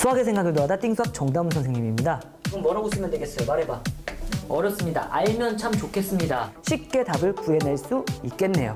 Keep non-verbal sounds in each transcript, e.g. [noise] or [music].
수학의 생각을 더하다 띵수학 정다운 선생님입니다. 그럼 뭐라고 쓰면 되겠어요? 말해봐. 어렵습니다. 알면 참 좋겠습니다. 쉽게 답을 구해낼 수 있겠네요.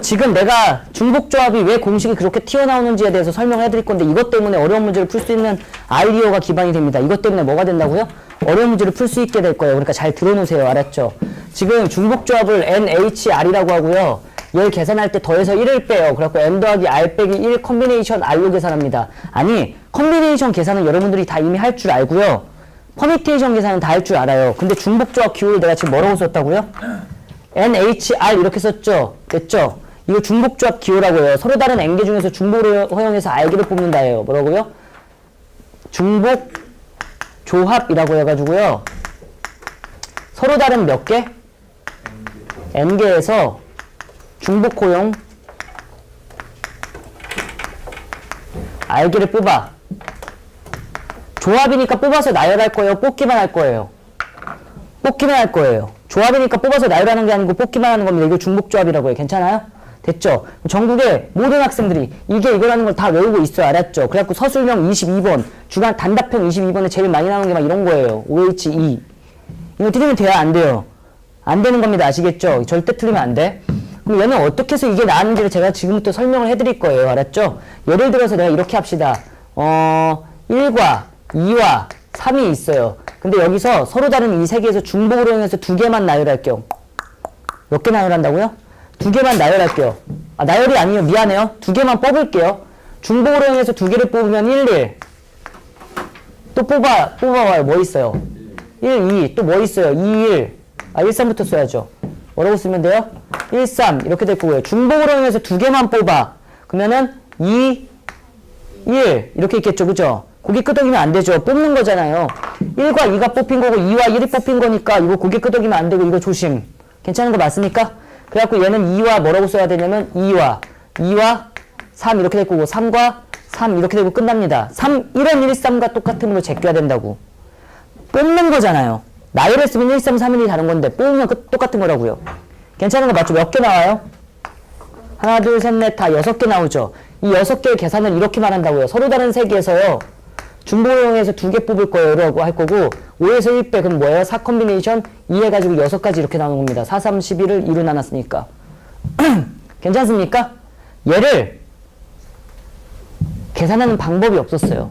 지금 내가 중복조합이 왜 공식이 그렇게 튀어나오는지에 대해서 설명을 해드릴 건데 이것 때문에 어려운 문제를 풀 수 있는 아이디어가 기반이 됩니다. 이것 때문에 뭐가 된다고요? 어려운 문제를 풀 수 있게 될 거예요. 그러니까 잘 들어놓으세요. 알았죠? 지금 중복조합을 NHR이라고 하고요. 얘를 계산할 때 더해서 1을 빼요. 그래갖고 n 더하기 r 빼기 1 컨비네이션 r로 계산합니다. 아니 컨비네이션 계산은 여러분들이 다 이미 할 줄 알고요. 퍼미테이션 계산은 다 할 줄 알아요. 근데 중복조합 기호를 내가 지금 뭐라고 썼다고요? NHR 이렇게 썼죠? 됐죠? 이거 중복조합 기호라고 해요. 서로 다른 n개 중에서 중복을 허용해서 r개를 뽑는다예요. 뭐라고요? 중복 조합이라고 해가지고요. 서로 다른 몇 개? n개에서 중복 허용 r개를 뽑아. 조합이니까 뽑아서 나열할 거예요? 뽑기만 할 거예요? 뽑기만 할 거예요. 조합이니까 뽑아서 나열하는 게 아니고 뽑기만 하는 겁니다. 이거 중복조합이라고 해요. 괜찮아요? 됐죠? 전국의 모든 학생들이 이게 이거라는 걸 다 외우고 있어요. 알았죠? 그래갖고 서술형 22번, 주간 단답형 22번에 제일 많이 나오는 게 막 이런 거예요. OH2. 이거 틀리면 돼야 안 돼요. 안 되는 겁니다. 아시겠죠? 절대 틀리면 안 돼. 그럼 얘는 어떻게 해서 이게 나왔는지를 제가 지금부터 설명을 해드릴 거예요. 알았죠? 예를 들어서 내가 이렇게 합시다. 어, 1과 2와 3이 있어요. 근데 여기서 서로 다른 이 세 개에서 중복으로 이용해서 두 개만 나열할게요. 몇개 나열한다고요? 두 개만 나열할게요. 아, 나열이 아니에요. 미안해요. 두 개만 뽑을게요. 중복으로 이용해서 두 개를 뽑으면 1, 1. 또 뽑아, 뽑아봐요. 뭐 있어요? 1, 2. 또 뭐 있어요? 2, 1. 아, 1, 3부터 써야죠. 뭐라고 쓰면 돼요? 1, 3. 이렇게 될 거고요. 중복으로 이용해서 두 개만 뽑아. 그러면은 2, 1. 이렇게 있겠죠. 그죠? 고개 끄덕이면 안 되죠. 뽑는 거잖아요. 1과 2가 뽑힌 거고 2와 1이 뽑힌 거니까 이거 고개 끄덕이면 안 되고 이거 조심. 괜찮은 거 맞습니까? 그래갖고 얘는 2와 뭐라고 써야 되냐면 2와 2와 3 이렇게 될 거고 3과 3 이렇게 되고 끝납니다. 3, 1은 1, 3과 똑같으므로 제껴야 된다고. 뽑는 거잖아요. 나열했으면 1, 3, 3, 1이 다른 건데 뽑으면 그- 똑같은 거라고요. 괜찮은 거 맞죠? 몇 개 나와요? 하나, 둘, 셋, 넷, 다 여섯 개 나오죠. 이 여섯 개의 계산을 이렇게 말한다고요. 서로 다른 세 개에서요. 중복용에서 두 개 뽑을 거예요라고 할 거고 5에서 1빼 그럼 뭐예요? 4 컨비네이션 2 해가지고 여섯 가지 이렇게 나오는 겁니다. 4, 3, 11을 2로 나눴으니까. [clears throat] 괜찮습니까? 얘를 계산하는 방법이 없었어요.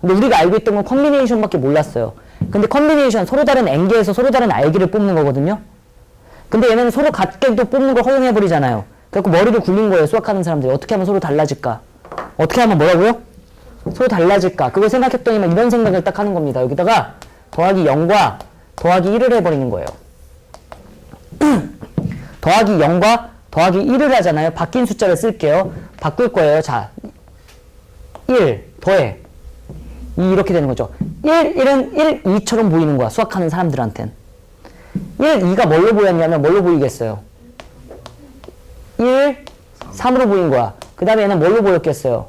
근데 우리가 알고 있던 건 컨비네이션밖에 몰랐어요. 근데 컨비네이션 서로 다른 n개에서 서로 다른 r개를 뽑는 거거든요. 근데 얘는 서로 같게도 뽑는 걸 허용해버리잖아요. 그래갖고 머리를 굴린 거예요. 수학하는 사람들이. 어떻게 하면 서로 달라질까? 어떻게 하면 뭐라고요? 서로 달라질까? 그걸 생각했더니만 이런 생각을 딱 하는 겁니다. 여기다가 더하기 0과 더하기 1을 해버리는 거예요. [clears throat] 더하기 0과 더하기 1을 하잖아요. 바뀐 숫자를 쓸게요. 바꿀 거예요. 자, 1 더해 2 이렇게 되는 거죠. 1, 1은 1, 2처럼 보이는 거야. 수학하는 사람들한텐. 1, 2가 뭘로 보였냐면 뭘로 보이겠어요? 1, 3으로 보인 거야. 그 다음에 얘는 뭘로 보였겠어요?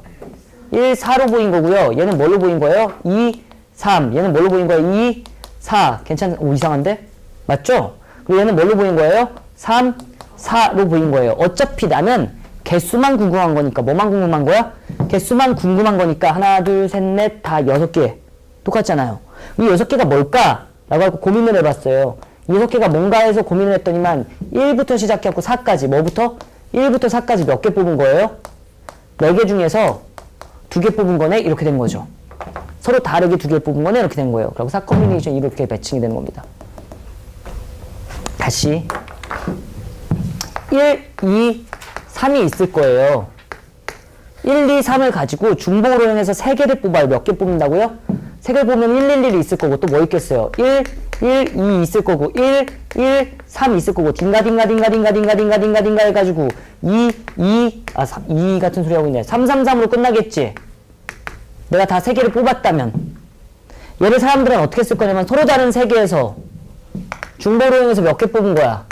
1, 4로 보인 거고요. 얘는 뭘로 보인 거예요? 2, 3. 얘는 뭘로 보인 거예요? 2, 4. 괜찮, 오, 이상한데? 맞죠? 그리고 얘는 뭘로 보인 거예요? 3, 4로 보인 거예요. 어차피 나는 개수만 궁금한 거니까 뭐만 궁금한 거야? 개수만 궁금한 거니까 하나, 둘, 셋, 넷, 다 여섯 개. 똑같잖아요. 이 여섯 개가 뭘까? 라고 하고 고민을 해봤어요. 이 여섯 개가 뭔가 해서 고민을 했더니만 1부터 시작해갖고 4까지. 뭐부터? 1부터 4까지 몇 개 뽑은 거예요? 4개 중에서 두 개 뽑은 거네? 이렇게 된 거죠. 서로 다르게 두 개 뽑은 거네? 이렇게 된 거예요. 그리고 4 컨비네이션 이렇게 매칭이 되는 겁니다. 다시 1, 2, 3이 있을 거예요. 1, 2, 3을 가지고 중복으로 이용해서 3개를 뽑아요. 몇 개 뽑는다고요? 3개를 뽑으면 1, 1, 1이 있을 거고 또 뭐 있겠어요? 1, 1, 2 있을 거고 1, 1, 3 있을 거고 딩가 딩가 딩가 딩가 딩가 딩가 딩가 딩가 해가지고 2, 2, 아 3, 2 같은 소리 하고 있네. 3, 3, 3으로 끝나겠지? 내가 다 3개를 뽑았다면 얘를 사람들은 어떻게 쓸 거냐면 서로 다른 3개에서 중복으로 이용해서 몇 개 뽑은 거야?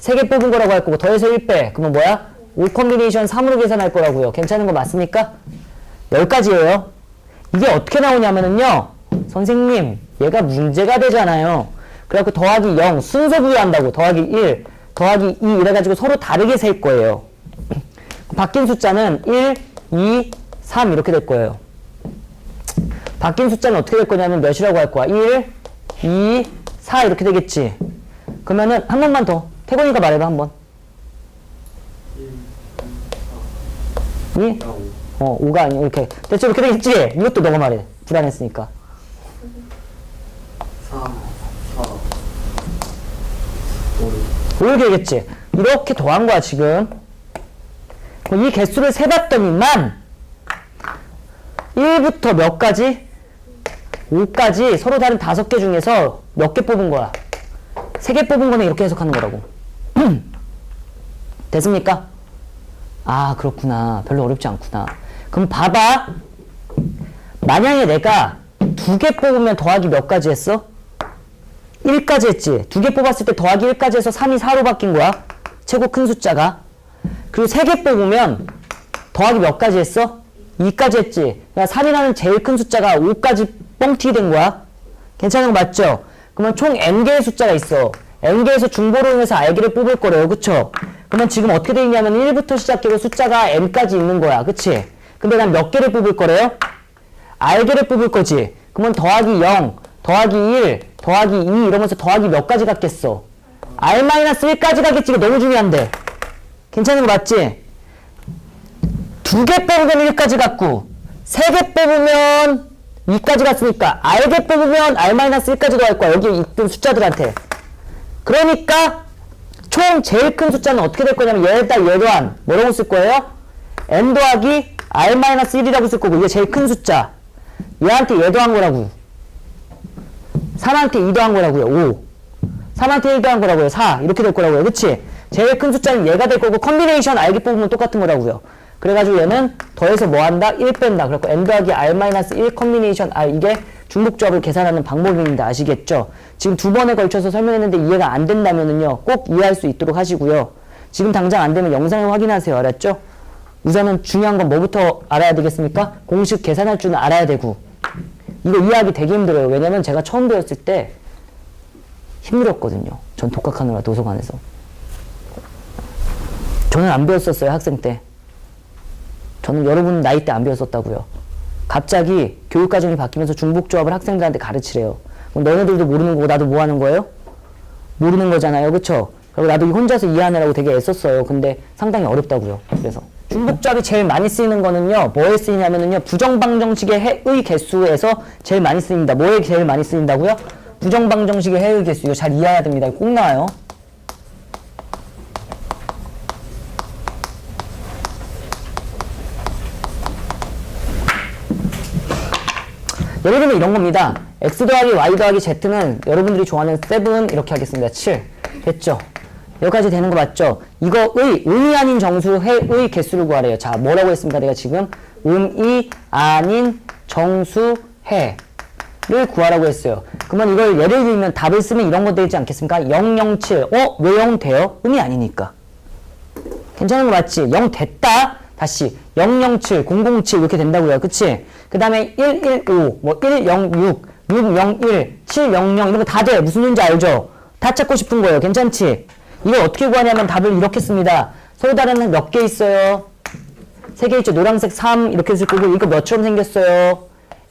3개 뽑은 거라고 할 거고 더해서 1빼 그러면 뭐야? 5 컨비네이션 3으로 계산할 거라고요. 괜찮은 거 맞습니까? 10가지예요. 이게 어떻게 나오냐면은요. 선생님, 얘가 문제가 되잖아요. 그래갖고 더하기 0 순서 부여한다고 더하기 1 더하기 2 이래가지고 서로 다르게 셀 거예요. [clears throat] 바뀐 숫자는 1, 2, 3 이렇게 될 거예요. 바뀐 숫자는 어떻게 될 거냐면 몇이라고 할 거야? 1, 2, 4 이렇게 되겠지. 그러면은 한 번만 더. 태곤이가 말해봐 한 번. 2? 어, 5가 아니고 이렇게. 대체 이렇게 되겠지? 이것도 너가 말해. 불안했으니까. 3, 4, 5, 이렇게 더한 거야 지금. 이 개수를 세봤더니만 1부터 몇 가지? 5까지 서로 다른 다섯 개 중에서 몇 개 뽑은 거야? 세개 뽑은 거는 이렇게 해석하는 거라고. [clears throat] 됐습니까? 아, 그렇구나. 별로 어렵지 않구나. 그럼 봐봐. 만약에 내가 두 개 뽑으면 더하기 몇 가지 했어? 1까지 했지. 두 개 뽑았을 때 더하기 1까지 해서 3이 4로 바뀐 거야. 최고 큰 숫자가. 그리고 세 개 뽑으면 더하기 몇 가지 했어? 2까지 했지. 그러니까 3이라는 제일 큰 숫자가 5까지 뻥튀기 된 거야. 괜찮은 거 맞죠? 그러면 총 n개의 숫자가 있어. n개에서 중보로 인해서 r개를 뽑을 거래요. 그쵸? 그러면 지금 어떻게 돼 있냐면 1부터 시작해서 숫자가 n까지 있는 거야. 그치? 근데 난 몇 개를 뽑을 거래요? r개를 뽑을 거지. 그러면 더하기 0, 더하기 1, 더하기 2 이러면서 더하기 몇 가지 갖겠어? r-1까지 가겠지. 너무 중요한데. 괜찮은 거 맞지? 두 개 뽑으면 1까지 갖고 세 개 뽑으면 2까지 갔으니까 r개 뽑으면 r-1까지 더할 거야. 여기 있던 숫자들한테. 그러니까 총 제일 큰 숫자는 어떻게 될 거냐면 얘다 얘도한 뭐라고 쓸 거예요? n 더하기 r-1이라고 쓸 거고 이게 제일 큰 숫자. 얘한테 얘 더한 거라고. 3한테 2 더한 거라고요. 5. 3한테 1 더한 거라고요. 4. 이렇게 될 거라고요. 그치? 제일 큰 숫자는 얘가 될 거고 컨비네이션 r개 뽑으면 똑같은 거라고요. 그래가지고 얘는 더해서 뭐 한다? 1 뺀다. 그래서 n 더하기 r-1 컨비네이션 r 이게 중복조합을 계산하는 방법입니다. 아시겠죠? 지금 두 번에 걸쳐서 설명했는데 이해가 안 된다면은요. 꼭 이해할 수 있도록 하시고요. 지금 당장 안 되면 영상을 확인하세요. 알았죠? 우선은 중요한 건 뭐부터 알아야 되겠습니까? 공식 계산할 줄은 알아야 되고 이거 이해하기 되게 힘들어요. 왜냐면 제가 처음 배웠을 때 힘들었거든요. 전 독학하느라 도서관에서. 저는 안 배웠었어요. 학생 때. 저는 여러분 나이 때 안 배웠었다고요. 갑자기 교육과정이 바뀌면서 중복조합을 학생들한테 가르치래요. 너네들도 모르는 거고 나도 뭐 하는 거예요? 모르는 거잖아요. 그쵸? 그리고 나도 혼자서 이해하느라고 되게 애썼어요. 근데 상당히 어렵다고요. 그래서. 중복조합이 제일 많이 쓰이는 거는요. 뭐에 쓰이냐면은요. 부정방정식의 해의 개수에서 제일 많이 쓰입니다. 뭐에 제일 많이 쓰인다고요? 부정방정식의 해의 개수. 이거 잘 이해해야 됩니다. 꼭 나와요. 예를 들면 이런 겁니다. x 더하기 y 더하기 z는 여러분들이 좋아하는 7 이렇게 하겠습니다. 7. 됐죠? 여기까지 되는 거 맞죠? 이거의 음이 아닌 정수의 개수를 구하래요. 자, 뭐라고 했습니까? 내가 지금 음이 아닌 정수해를 구하라고 했어요. 그러면 이걸 예를 들면 답을 쓰면 이런 거 되지 않겠습니까? 007. 어? 왜 0 돼요? 음이 아니니까. 괜찮은 거 맞지? 0 됐다. 다시 007, 007 이렇게 된다고요. 그치? 그 다음에 115, 뭐 106, 601, 700 이런 거 다 돼. 무슨 말인지 알죠? 다 찾고 싶은 거예요. 괜찮지? 이걸 어떻게 구하냐면 답을 이렇게 씁니다. 서로 다른 몇 개 있어요? 세 개 있죠. 노란색 3 이렇게 쓸 거고 이거 몇처럼 생겼어요?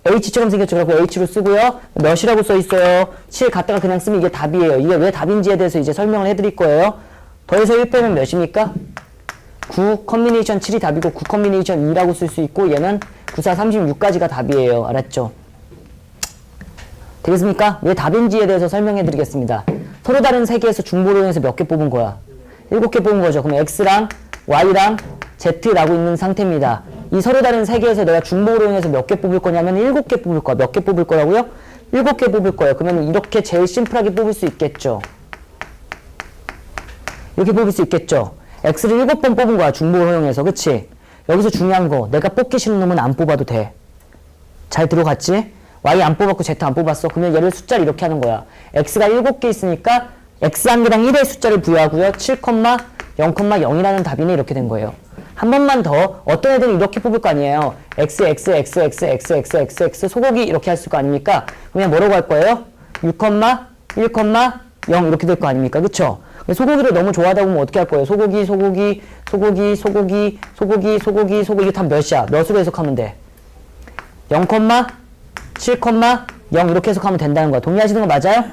H처럼 생겼죠. 그래서 H로 쓰고요. 몇이라고 써 있어요? 7 갖다가 그냥 쓰면 이게 답이에요. 이게 왜 답인지에 대해서 이제 설명을 해드릴 거예요. 더해서 1 빼면 몇입니까? 9 컨비네이션 7이 답이고 9 컨비네이션 2라고 쓸 수 있고 얘는 9, 4, 36까지가 답이에요. 알았죠? 되겠습니까? 왜 답인지에 대해서 설명해 드리겠습니다. 서로 다른 세 개에서 중보로 인해서 몇 개 뽑은 거야? 7개 뽑은 거죠. 그럼 X랑 Y랑 Z라고 있는 상태입니다. 이 서로 다른 세 개에서 내가 중보로 인해서 몇 개 뽑을 거냐면 7개 뽑을 거야. 몇 개 뽑을 거라고요? 7개 뽑을 거예요. 그러면 이렇게 제일 심플하게 뽑을 수 있겠죠. 이렇게 뽑을 수 있겠죠. X를 7번 뽑은 거야. 중복을 허용해서. 그치? 여기서 중요한 거. 내가 뽑기 싫은 놈은 안 뽑아도 돼. 잘 들어갔지? Y 안 뽑았고 Z 안 뽑았어. 그러면 얘를 숫자를 이렇게 하는 거야. X가 7개 있으니까 X 한 개당 1의 숫자를 부여하고요. 7, 0,0이라는 답이네. 이렇게 된 거예요. 한 번만 더 어떤 애들은 이렇게 뽑을 거 아니에요. x x x x x x x x 소고기 이렇게 할 거 아닙니까? 그냥 뭐라고 할 거예요? 6, 1, 0 이렇게 될 거 아닙니까? 그쵸? 소고기를 너무 좋아하다 보면 어떻게 할 거예요? 소고기, 소고기, 소고기, 소고기, 소고기, 소고기, 소고기 이게 다 몇이야? 몇으로 해석하면 돼? 0, 7, 0 이렇게 해석하면 된다는 거야. 동의하시는 거 맞아요?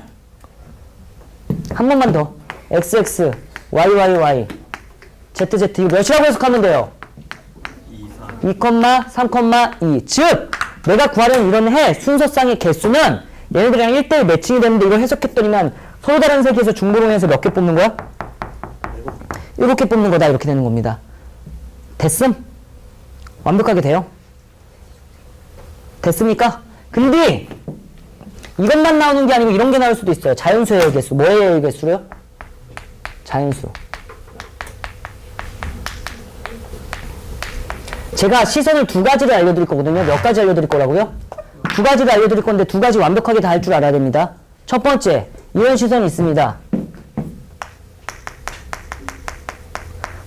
한 번만 더. xx, yyyy, zz 이거 몇이라고 해석하면 돼요? 2, 3, 2. 즉, 내가 구하려는 이런 해 순서상의 개수는 얘네들이랑 1대1 매칭이 되는데 이걸 해석했더니만 서로 다른 세계에서 중보론에서 몇 개 뽑는 거야? 7개 뽑는 거다 이렇게 되는 겁니다. 됐음? 완벽하게 돼요? 됐습니까? 근데 이것만 나오는 게 아니고 이런 게 나올 수도 있어요. 자연수의 개수. 뭐의 개수로요? 자연수. 제가 시선을 두 가지를 알려드릴 거거든요. 몇 가지 알려드릴 거라고요? 두 가지를 알려드릴 건데 두 가지 완벽하게 다 할 줄 알아야 됩니다. 첫 번째, 이런 시선이 있습니다.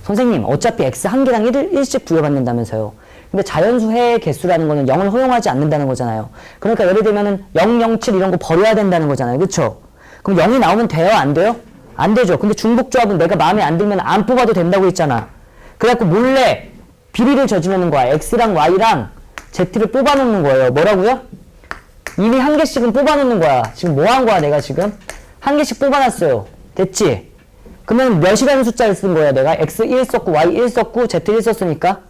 선생님, 어차피 x 한 개당 1, 1씩 부여받는다면서요. 근데 자연수 해의 개수라는 거는 0을 허용하지 않는다는 거잖아요. 그러니까 예를 들면은 0, 0, 7 이런 거 버려야 된다는 거잖아요. 그쵸? 그럼 0이 나오면 돼요? 안 돼요? 안 되죠. 근데 중복조합은 내가 마음에 안 들면 안 뽑아도 된다고 했잖아. 그래갖고 몰래 비리를 저지르는 거야. x랑 y랑 z를 뽑아놓는 거예요. 뭐라고요? 이미 한 개씩은 뽑아놓는 거야. 지금 뭐 한 거야, 내가 지금? 한 개씩 뽑아놨어요. 됐지? 그러면 몇이라는 숫자를 쓴 거야, 내가? x 1 썼고, y 1 썼고, z 1 썼으니까?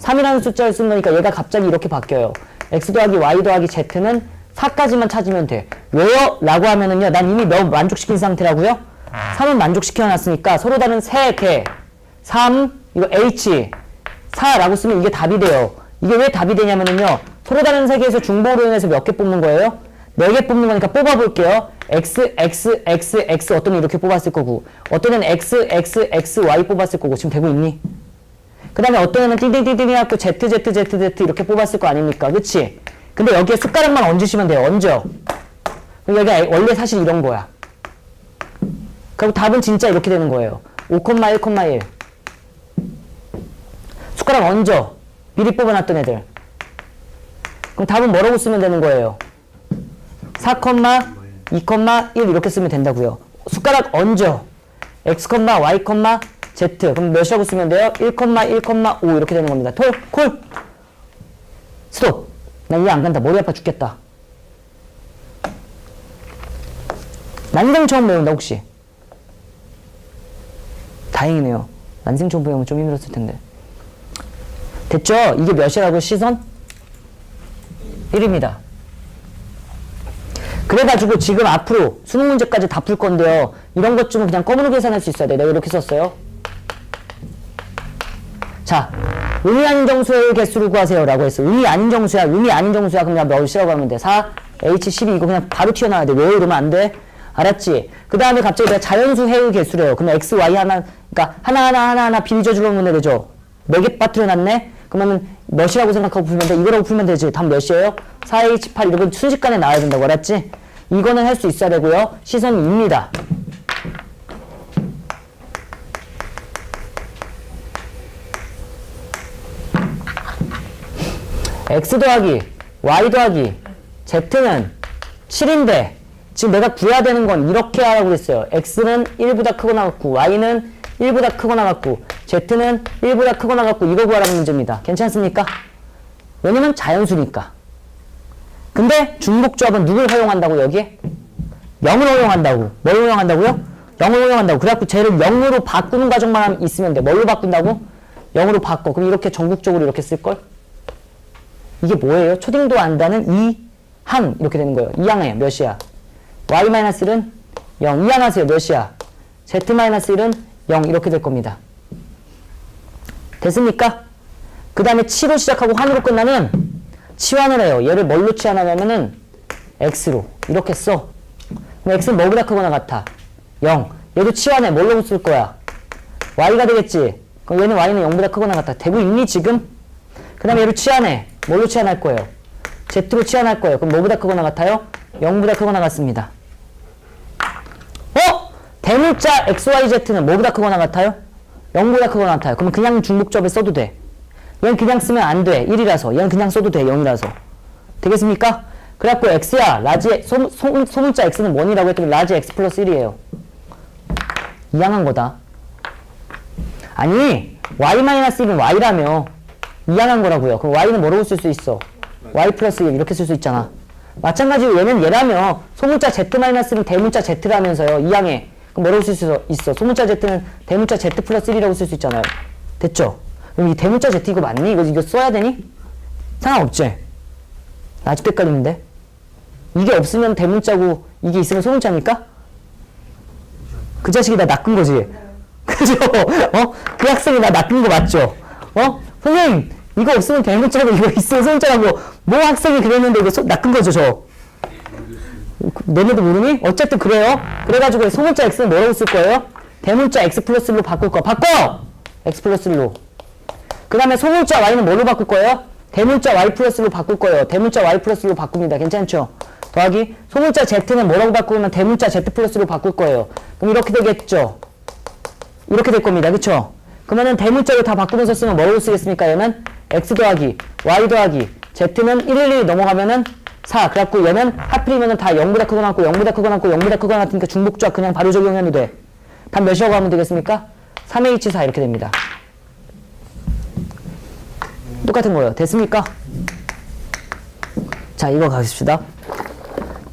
3이라는 숫자를 쓴 거니까 얘가 갑자기 이렇게 바뀌어요. x 더하기 y 더하기 z는 4까지만 찾으면 돼. 왜요? 라고 하면은요, 난 이미 몇 만족시킨 상태라고요? 3은 만족시켜놨으니까 서로 다른 세 개. 3, 이거 h. 4라고 쓰면 이게 답이 돼요. 이게 왜 답이 되냐면은요, 서로 다른 세계에서 중보로 인해서 몇 개 뽑는 거예요? 4개 뽑는 거니까 뽑아볼게요. x, x, x, x 어떤 애 이렇게 뽑았을 거고, 어떤 애는 x, x, x, y 뽑았을 거고, 지금 되고 있니? 그 다음에 어떤 애는 띵띵띵띵 해갖고 z, z, z, z 이렇게 뽑았을 거 아닙니까? 그치? 근데 여기에 숟가락만 얹으시면 돼요. 얹어. 여기가 원래 사실 이런 거야. 그럼 답은 진짜 이렇게 되는 거예요. 5,1,1. 숟가락 얹어. 미리 뽑아놨던 애들. 그럼 답은 뭐라고 쓰면 되는 거예요? 4, 2,1 이렇게 쓰면 된다고요. 숟가락 얹어. x, y, z. 그럼 몇이라고 쓰면 돼요? 1, 1,5 이렇게 되는 겁니다. 톨, 콜. 스톱. 나 이해 안 간다. 머리 아파 죽겠다. 난생 처음 배운다 혹시? 다행이네요. 난생 처음 배우면 좀 힘들었을 텐데. 됐죠? 이게 몇이라고 시선? 1입니다. 그래가지고 지금 앞으로 수능 문제까지 다 풀 건데요. 이런 것 좀 그냥 검으로 계산할 수 있어야 돼. 내가 이렇게 썼어요. 자, 의미 아닌 정수의 개수를 구하세요. 라고 했어. 의미 아닌 정수야. 의미 아닌 정수야. 그럼 그냥 몇이라고 하면 돼. 4, H12 이거 그냥 바로 튀어나와야 돼. 왜 이러면 안 돼? 알았지? 그 다음에 갑자기 내가 자연수 해의 개수래요. 그러면 X, Y 하나, 그러니까 하나하나 하나하나 비리 저질러 놓는 애죠. 4개 빠뜨려 놨네? 그러면 몇이라고 생각하고 풀면 돼? 이거라고 풀면 되지. 답 몇이에요? 4H8 이런 순식간에 나와야 된다고. 알았지? 이거는 할 수 있어야 되고요. 시선이 2입니다. X 더하기 y 더하기 z는 7인데 지금 내가 구해야 되는 건 이렇게 하라고 그랬어요. x는 1보다 크거나 같고 y는 1보다 크거나 같고 z는 1보다 크거나 같고 이거 구하라는 문제입니다. 괜찮습니까? 왜냐면 자연수니까. 근데 중복조합은 누굴 허용한다고 여기에? 0을 허용한다고. 뭘 허용한다고요? 0을 허용한다고. 그래갖고 쟤를 0으로 바꾸는 과정만 있으면 돼. 뭘로 바꾼다고? 0으로 바꿔. 그럼 이렇게 전국적으로 이렇게 쓸걸? 이게 뭐예요? 초딩도 안다는 이항 이렇게 되는 거예요. 이항에 몇이야? y-1은 0. 이항하세요. 몇이야? z-1은 0 이렇게 될 겁니다. 됐습니까? 그 다음에 치로 시작하고 환으로 끝나는 치환을 해요. 얘를 뭘로 치환하냐면은 x로 이렇게 써. 그럼 x는 뭐보다 크거나 같아? 0. 얘도 치환해. 뭘로 쓸 거야? y가 되겠지. 그럼 얘는 y는 0보다 크거나 같아. 되고 있니 지금? 그 다음에 얘를 치환해. 뭘로 치환할 거예요? Z로 치환할 거예요. 그럼 뭐보다 크거나 같아요? 0보다 크거나 같습니다. 어? 대문자 XYZ는 뭐보다 크거나 같아요? 0보다 크거나 같아요. 그럼 그냥 중복조합을 써도 돼. 얘는 그냥 쓰면 안 돼. 1이라서. 얘는 그냥 써도 돼. 0이라서. 되겠습니까? 그래갖고 x야. 라지, 소문자 x는 뭐니라고 했더니 라지 x 플러스 1이에요. 이양한 거다. 아니, y-1은 y라며. 이양한 거라고요. 그럼 y는 뭐라고 쓸 수 있어? y 플러스 1 이렇게 쓸 수 있잖아. 마찬가지로 얘는 얘라며. 소문자 z-는 대문자 z라면서요. 이양해. 그럼 뭐라고 쓸 수 있어? 소문자 z는 대문자 z 플러스 1이라고 쓸 수 있잖아요. 됐죠? 그럼 이 대문자 z 이거 맞니? 이거, 이거 써야 되니? 상관없지? 나 아직도 헷갈리는데? 이게 없으면 대문자고 이게 있으면 소문자입니까? 그 자식이 나 낚은 거지. [laughs] 그죠? 어? 그 학생이 나 낚은 거 맞죠? 어? 선생님, 이거 없으면 대문자고 이거 있으면 소문자라고 뭐 학생이 그랬는데 이거 소, 낚은 거죠, 저? 너네도 모르니? 어쨌든 그래요. 그래가지고 소문자 x는 뭐라고 쓸 거예요? 대문자 x 플러스 1로 바꿀 거. 바꿔! x 플러스 1로. 그 다음에 소문자 y는 뭘로 바꿀 거예요? 대문자 y 플러스로 바꿀 거예요. 대문자 y 플러스로 바꿉니다. 괜찮죠? 더하기 소문자 z는 뭐라고 바꾸면 대문자 z 플러스로 바꿀 거예요. 그럼 이렇게 되겠죠? 이렇게 될 겁니다. 그쵸? 그러면은 대문자로 다 바꾸면서 쓰면 뭐라고 쓰겠습니까? 얘는 x 더하기 y 더하기 z는 111 넘어가면은 4. 그래갖고 얘는 하필이면은 다 0보다 크거 같고 0보다 크거 같고 0보다 크거 같으니까 중복조합 그냥 바로 적용해도 돼. 답 몇이라고 하면 되겠습니까? 3H4 이렇게 됩니다. 똑같은 거예요. 됐습니까? 자, 이거 가십시다.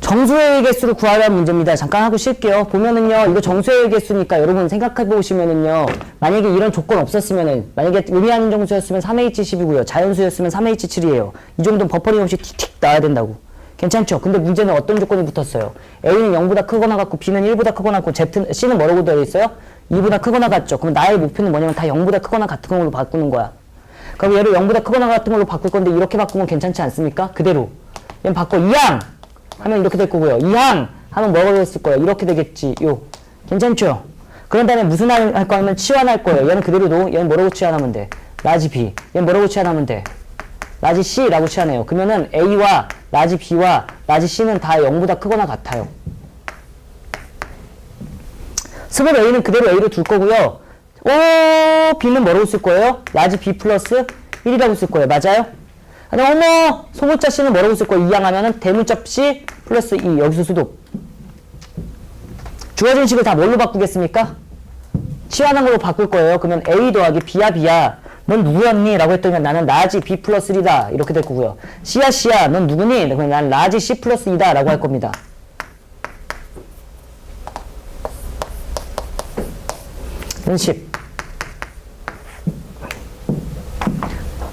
정수의 개수를 구하라는 문제입니다. 잠깐 하고 쉴게요. 보면은요, 이거 정수의 개수니까 여러분 생각해 보시면은요, 만약에 이런 조건 없었으면은, 만약에 의미하는 정수였으면 3H10이고요. 자연수였으면 3H7이에요. 이 정도는 버퍼링 없이 틱틱 나와야 된다고. 괜찮죠? 근데 문제는 어떤 조건이 붙었어요? A는 0보다 크거나 같고, B는 1보다 크거나 같고, Z, C는 뭐라고 되어 있어요? 2보다 크거나 같죠? 그럼 나의 목표는 뭐냐면 다 0보다 크거나 같은 걸로 바꾸는 거야. 그럼 얘를 0보다 크거나 같은 걸로 바꿀 건데 이렇게 바꾸면 괜찮지 않습니까? 그대로. 얘는 바꿔 2항 하면 이렇게 될 거고요. 2항 하면 뭐가 됐을 거예요? 이렇게 되겠지. 요. 괜찮죠? 그런 다음에 무슨 할, 할 거냐면 치환할 거예요. 얘는 그대로도 얘는 뭐라고 치환하면 돼? 라지 B. 얘는 뭐라고 치환하면 돼? 라지 C라고 치환해요. 그러면은 A와 라지 B와 라지 C는 다 0보다 크거나 같아요. 스몰 A는 그대로 A로 둘 거고요. 오, B는 뭐라고 쓸 거예요? 라지 B 플러스 1이라고 쓸 거예요. 맞아요? 아니, 어머! 소문자 C는 뭐라고 쓸 거예요? 이항하면은 대문자 C 플러스 2. 여기서 수도. 주어진 식을 다 뭘로 바꾸겠습니까? 치환한 걸로 바꿀 거예요. 그러면 A 더하기 B야, B야. 넌 누구였니? 라고 했더니 나는 라지 B 플러스 1이다. 이렇게 될 거고요. C야, C야. 넌 누구니? 그러면 난 라지 C 플러스 2다. 라고 할 겁니다. 연습.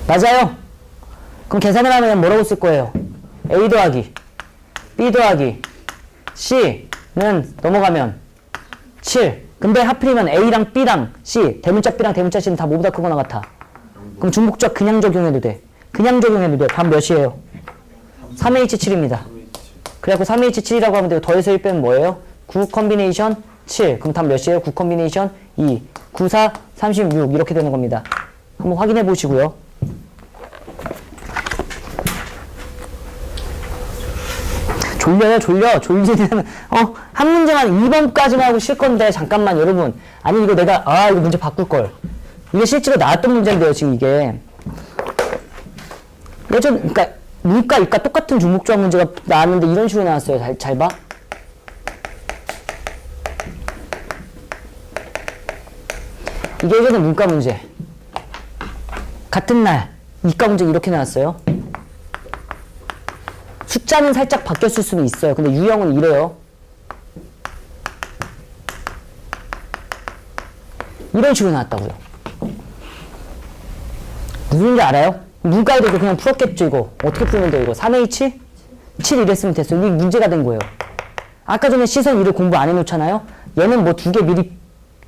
맞아요. 그럼 계산을 하면 뭐라고 쓸 거예요? A 더하기 B 더하기 C는 넘어가면 7. 근데 하필이면 A랑 B랑 C, 대문자 B랑 대문자 C는 다 뭐보다 크거나 같아. 그럼 중복조합 그냥 적용해도 돼. 그냥 적용해도 돼. 답 몇이에요? 3H7입니다. 그래갖고 3H7이라고 하면 되고 더해서 1 빼면 뭐예요? 9 컨비네이션 7. 그럼 답 몇이에요? 9 컨비네이션 2. 9, 4, 36 이렇게 되는 겁니다. 한번 확인해 보시고요. 졸려요 졸려. 졸리면 어한 문제만 2번까지만 하고 쉴 건데 잠깐만 여러분. 아니 이거 내가 아 이거 문제 바꿀 걸. 이게 실제로 나왔던 문제인데요 지금 이게. 예전 그러니까 문과 이과 똑같은 중복조합 문제가 나왔는데 이런 식으로 나왔어요. 잘, 잘 봐. 이게 예전에 문과 문제. 같은 날 이과 문제 이렇게 나왔어요 숫자는 살짝 바뀌었을 수는 있어요. 근데 유형은 이래요. 이런 식으로 나왔다고요. 무슨 지 알아요? 문과에도 이거 그냥 풀었겠죠, 이거. 어떻게 풀면 돼, 이거? 3H? 7 이랬으면 됐어요. 이게 문제가 된 거예요. 아까 전에 시선 2를 공부 안 해놓잖아요? 얘는 뭐 두 개 미리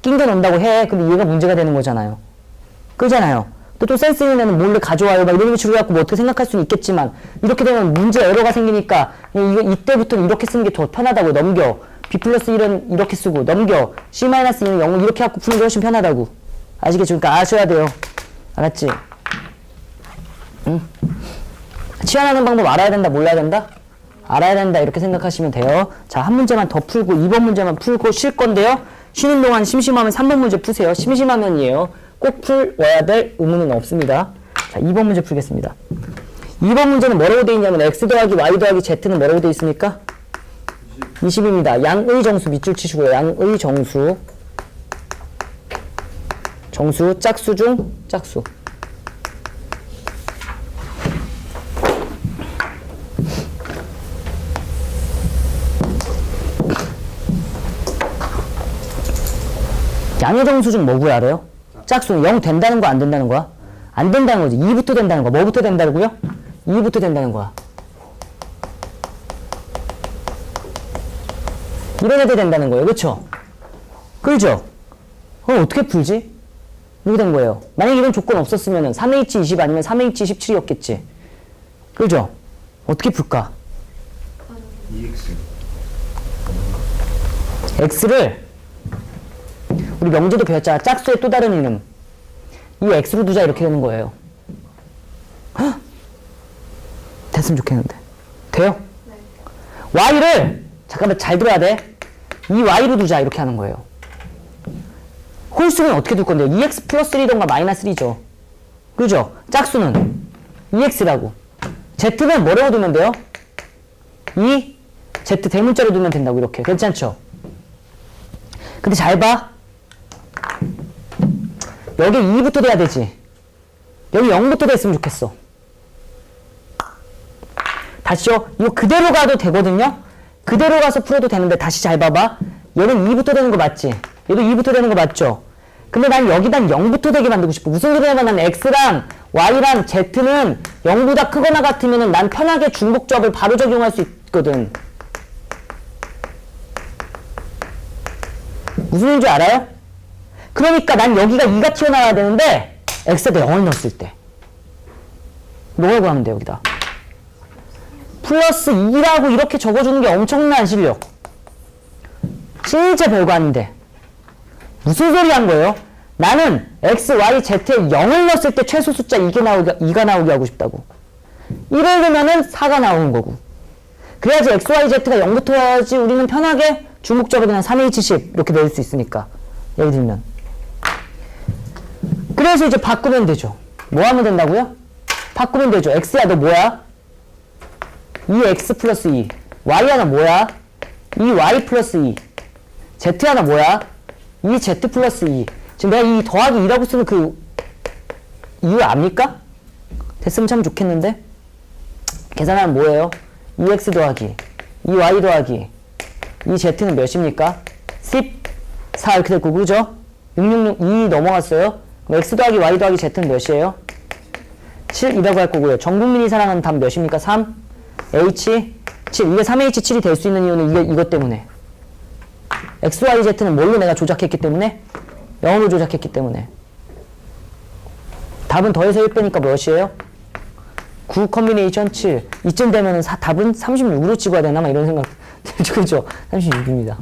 낑겨 놓는다고 해. 근데 얘가 문제가 되는 거잖아요. 그잖아요. 또, 또 센스 있는 애는 몰래 가져와요. 막 이런 식으로 해갖고 뭐 어떻게 생각할 수는 있겠지만, 이렇게 되면 문제 에러가 생기니까, 이거, 이때부터는 이렇게 쓰는 게 더 편하다고. 넘겨. B 플러스 1은 이렇게 쓰고, 넘겨. C 마이너스 2는 0을 이렇게 갖고 푸는 게 훨씬 편하다고. 아시겠죠? 그러니까 아셔야 돼요. 알았지? 응? 치환하는 방법 알아야 된다, 몰라야 된다? 알아야 된다, 이렇게 생각하시면 돼요. 자, 한 문제만 더 풀고, 2번 문제만 풀고 쉴 건데요. 쉬는 동안 심심하면 3번 문제 푸세요. 심심하면이에요. 꼭 풀어야 될 의무는 없습니다. 자, 2번 문제 풀겠습니다. 2번 문제는 뭐라고 되어 있냐면 x 더하기 y 더하기 z는 뭐라고 되어 있습니까? 20 입니다. 양의 정수 밑줄 치시고요. 양의 정수. 정수 짝수 중 짝수. 양의 정수 중 뭐 구해야 알아요? 짝수는 0 된다는 거 안 된다는 거야? 안 된다는 거지. 2부터 된다는 거. 뭐부터 된다고요? 2부터 된다는 거야. 이런 애들 된다는 거예요. 그쵸? 그죠? 그럼 어떻게 풀지? 이렇게 된 거예요. 만약 이런 조건 없었으면 3H20 아니면 3H17이었겠지. 그죠? 어떻게 풀까? EX x를 우리 명제도 배웠잖아. 짝수의 또 다른 이름. 이 x로 두자 이렇게 되는 거예요. 헉! 됐으면 좋겠는데. 돼요? y를 잠깐만 잘 들어야 돼. 이 y로 두자 이렇게 하는 거예요. 홀수는 어떻게 둘 건데요? 2x 플러스 3던가 마이너스 3죠. 그죠? 짝수는 2x라고. z는 뭐라고 두면 돼요? 2 z 대문자로 두면 된다고 이렇게. 괜찮죠? 근데 잘 봐. 여기 2부터 돼야 되지. 여기 0부터 됐으면 좋겠어. 다시요. 이거 그대로 가도 되거든요. 그대로 가서 풀어도 되는데 다시 잘 봐봐. 얘는 2부터 되는 거 맞지? 얘도 2부터 되는 거 맞죠? 근데 난 여기단 0부터 되게 만들고 싶어. 무슨 소리냐면 난 x랑 y랑 z는 0보다 크거나 같으면 난 편하게 중복조합을 바로 적용할 수 있거든. 무슨 줄 알아요? 그러니까 난 여기가 2가 튀어나와야 되는데 x에다 0을 넣었을 때. 뭐라고 구하면 돼 여기다? 플러스 2라고 이렇게 적어주는 게 엄청난 실력. 진짜 별거 아닌데. 무슨 소리 한 거예요? 나는 x, y, z에 0을 넣었을 때 최소 숫자 2가 나오게, 2가 나오게 하고 싶다고. 이러려면은 4가 나오는 거고. 그래야지 x, y, z가 0부터 해야지 우리는 편하게 중복적으로 그냥 3H10 이렇게 넣을 수 있으니까. 예를 들면 그래서 이제 바꾸면 되죠 뭐 하면 된다고요? 바꾸면 되죠 x야 너 뭐야? 2x 플러스 2 y 하나 뭐야? 2y 플러스 2 z 하나 뭐야? 2z 플러스 2 지금 내가 이 더하기 2라고 쓰는 그 이유 압니까? 됐으면 참 좋겠는데 계산하면 뭐예요? 2x 더하기 2y 더하기 이 z는 몇입니까? 14 이렇게 됐고 그죠? 666, 2 넘어갔어요? 그럼 x 더하기 y 더하기 z는 몇이에요? 7이라고 할 거고요. 전 국민이 사랑하는 답 몇입니까? 3, h, 7. 이게 3h7이 될 수 있는 이유는 이게 이것 때문에. x, y, z는 뭘로 내가 조작했기 때문에? 0으로 조작했기 때문에. 답은 더해서 1 빼니까 몇이에요? 9 컨비네이션 7. 이쯤 되면은 사- 답은 36으로 찍어야 되나? 막 이런 생각. [laughs] 그죠? 36입니다.